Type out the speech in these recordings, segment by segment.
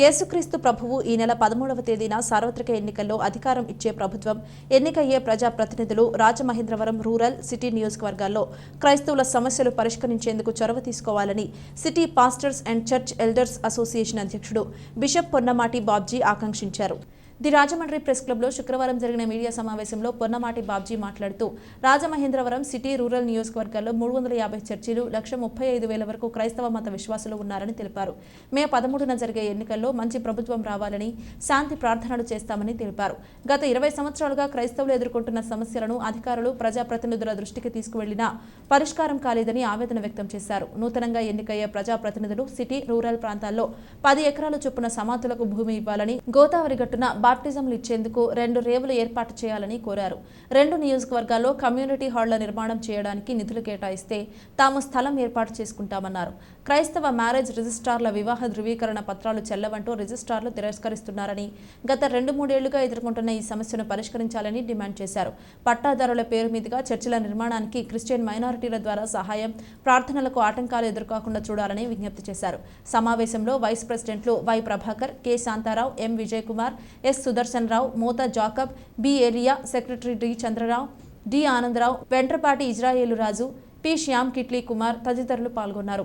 యేసుక్రీస్తు ప్రభువు ఈ నెల పదమూడవ తేదీన సార్వత్రిక ఎన్నికల్లో అధికారం ఇచ్చే ప్రభుత్వం ఎన్నికయ్యే ప్రజాప్రతినిధులు రాజమహేంద్రవరం రూరల్ సిటీ నియోజకవర్గాల్లో క్రైస్తవుల సమస్యలు పరిష్కరించేందుకు చొరవ తీసుకోవాలని city pastors and church elders association అధ్యక్షుడు బిషప్ పొన్నమాటి బాబ్జీ ఆకాంక్షించారు. ది రాజమండ్రి ప్రెస్ క్లబ్లో శుక్రవారం జరిగిన మీడియా సమావేశంలో పొన్నమాటి బాబ్జీ మాట్లాడుతూ రాజమహేంద్రవరం సిటీ రూరల్ నియోజకవర్గాల్లో మూడు వందల యాభై చర్చిలు లక్ష ముప్పై ఐదు వేల వరకు క్రైస్తవ మత విశ్వాసులు ఉన్నారని తెలిపారు. మే పదమూడున జరిగే ఎన్నికల్లో మంచి ప్రభుత్వం రావాలని శాంతి ప్రార్థనలు చేస్తామని తెలిపారు. గత ఇరవై సంవత్సరాలుగా క్రైస్తవులు ఎదుర్కొంటున్న సమస్యలను అధికారులు ప్రజాప్రతినిధుల దృష్టికి తీసుకువెళ్ళినా పరిష్కారం కాలేదని ఆవేదన వ్యక్తం చేశారు. నూతనంగా ఎన్నికయ్యే ప్రజాప్రతినిధులు సిటీ రూరల్ ప్రాంతాల్లో పది ఎకరాల చొప్పున సమాధులకు భూమి ఇవ్వాలని గోదావరి గట్టున బాప్టిజంలు ఇచ్చేందుకు రెండు రేవులు ఏర్పాటు చేయాలని కోరారు. రెండు నియోజకవర్గాల్లో కమ్యూనిటీ హాళ్ళ నిర్మాణం చేయడానికి నిధులు కేటాయిస్తే తాము స్థలం ఏర్పాటు చేసుకుంటామన్నారు. క్రైస్తవ మ్యారేజ్ రిజిస్ట్రార్ల వివాహ ధృవీకరణ పత్రాలు చెల్లవంటూ రిజిస్ట్రార్లు తిరస్కరిస్తున్నారని గత రెండు మూడేళ్ళుగా ఎదుర్కొంటున్న ఈ సమస్యను పరిష్కరించాలని డిమాండ్ చేశారు. పట్టాదారుల పేరు మీదుగా చర్చిల నిర్మాణానికి క్రిస్టియన్ మైనారిటీల ద్వారా సహాయం ప్రార్థనలకు ఆటంకాలు ఎదుర్కోకుండా చూడాలని విజ్ఞప్తి చేశారు. సమావేశంలో వైస్ ప్రెసిడెంట్లు Y Prabhakar K. Shantharao M. Vijay Kumar S. Sudarshan Rao Motha Jacob B Elia secretary D Chandrarao D Anandarao Ventrapati Israyelu Raju P Shyam Kitli Kumar తదితరులు పాల్గొన్నారు.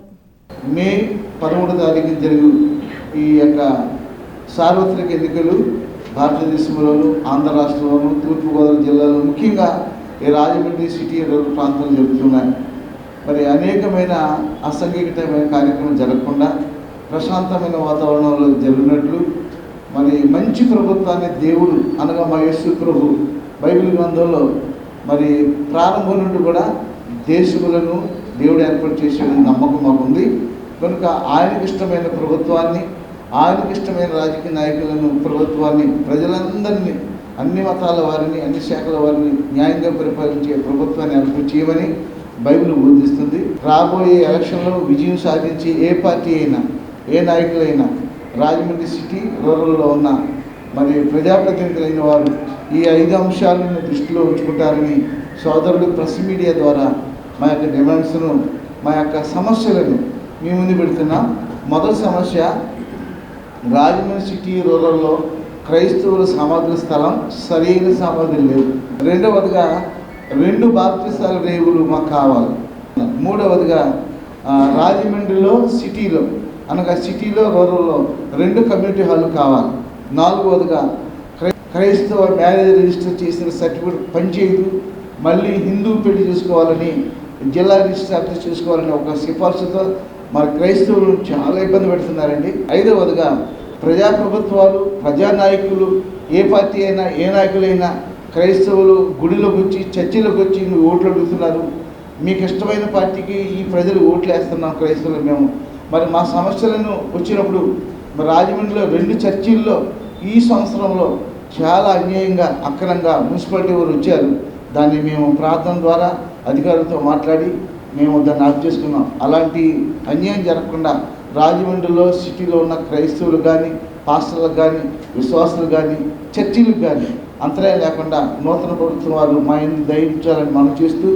మే పదమూడు తారీఖు జరుగు ఈ యొక్క సార్వత్రిక ఎన్నికలు భారతదేశంలోను ఆంధ్ర రాష్ట్రంలోను తూర్పుగోదావరి జిల్లాలో ముఖ్యంగా ఈ రాజమండ్రి సిటీ రూరల్ ప్రాంతాలు జరుగుతున్నాయి. మరి అనేకమైన అసంఘటితమైన కార్యక్రమం జరగకుండా ప్రశాంతమైన వాతావరణంలో జరిగినట్లు మరి మంచి ప్రభుత్వాన్ని దేవుడు అనగా మా యేసు ప్రభు బైబిల్ గ్రంథంలో మరి ప్రారంభం నుండి కూడా దేశములను దేవుడు ఏర్పాటు చేసే నమ్మకం మాకుంది. కనుక ఆయనకి ఇష్టమైన ప్రభుత్వాన్ని ఆయనకి ఇష్టమైన రాజకీయ నాయకులను ప్రభుత్వాన్ని ప్రజలందరినీ అన్ని మతాల వారిని అన్ని శాఖల వారిని న్యాయంగా పరిపాలించే ప్రభుత్వాన్ని ఏర్పాటు చేయమని బైబిల్ బోధిస్తుంది. రాబోయే ఎలక్షన్లో విజయం సాధించి ఏ పార్టీ అయినా ఏ నాయకులైనా రాజమండ్రి సిటీ రూరల్లో ఉన్న మరి ప్రజాప్రతినిధులైన వారు ఈ ఐదు అంశాలను దృష్టిలో ఉంచుకుంటారని సోదరుడు ప్రెస్ మీడియా ద్వారా మా యొక్క డిమాండ్స్ను మా యొక్క సమస్యలను మీ ముందు పెడుతున్నాం మొదటి సమస్య రాజమండ్రి సిటీ రూరల్లో క్రైస్తవుల సమాధుల స్థలం సరైన సమాధులు లేవు. రెండవదిగా రెండు బాప్తిసాల రేవులు మాకు కావాలి. మూడవదిగా రాజమండ్రిలో సిటీలో అనగా సిటీలో రూరల్లో రెండు కమ్యూనిటీ హాల్ కావాలి. నాలుగవదిగా క్రైస్తవ మ్యారేజ్ రిజిస్టర్ చేసిన సర్టిఫికేట్ పనిచేయదు. మళ్ళీ హిందూ పెళ్ళి చేసుకోవాలని జిల్లా రిజిస్టర్ ఆఫీస్ చేసుకోవాలని ఒక సిఫార్సుతో మరి క్రైస్తవులు చాలా ఇబ్బంది పెడుతున్నారండి. ఐదవదిగా ప్రజాప్రభుత్వాలు ప్రజానాయకులు ఏ పార్టీ అయినా ఏ నాయకులైనా క్రైస్తవులు గుడిలోకి వచ్చి చర్చిలోకి వచ్చి ఓట్లు అడుగుతున్నారు. మీకు ఇష్టమైన పార్టీకి ఈ ప్రజలు ఓట్లు వేస్తున్నాం క్రైస్తవులు మేము. మరి మా సమస్యలను వచ్చినప్పుడు మరి రాజమండ్రిలో రెండు చర్చిల్లో ఈ సంవత్సరంలో చాలా అన్యాయంగా అక్రమంగా మున్సిపాలిటీ వారు వచ్చారు. దాన్ని మేము ప్రార్థన ద్వారా అధికారులతో మాట్లాడి మేము దాన్ని ఆఫ్ చేసుకున్నాం. అలాంటి అన్యాయం జరగకుండా రాజమండ్రిలో సిటీలో ఉన్న క్రైస్తవులు కానీ పాస్టర్లకు కానీ విశ్వాసులు కానీ చర్చిలకు కానీ అంతరాయం లేకుండా నూతన ప్రభుత్వం వారు మా ఇంటి దయించాలని మనం చేస్తూ